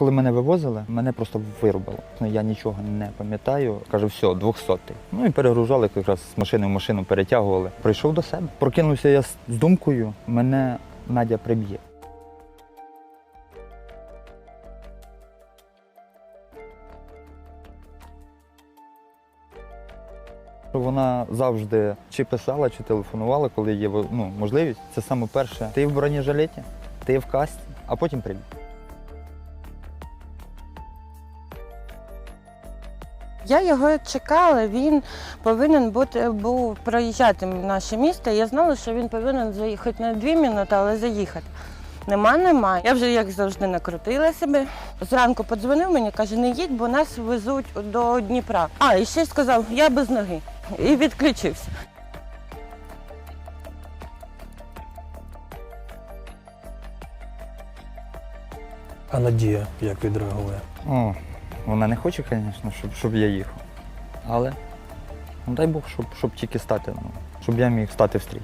Коли мене вивозили, мене просто вирубило. Ну, я нічого не пам'ятаю. Кажу, все, 200. Ну і перегружали якраз з машини в машину перетягували. Прийшов до себе. Прокинувся я з думкою, мене Надя приб'є. Вона завжди чи писала, чи телефонувала, коли є ну, можливість. Це саме перше. Ти в бронежилеті, ти в касті, а потім прибіг. Я його чекала, він повинен бути був проїжджати в наше місто. Я знала, що він повинен заїхати не дві минути, але заїхати. Нема, нема. Я вже як завжди накрутила себе. Зранку подзвонив мені, каже, не їдь, бо нас везуть до Дніпра. А, і ще й сказав, я без ноги. І відключився. А Надія як відреагує? Вона не хоче, звісно, щоб, щоб я їхав. Але ну, дай Бог, щоб, щоб тільки стати, ну, щоб я міг стати в стрій.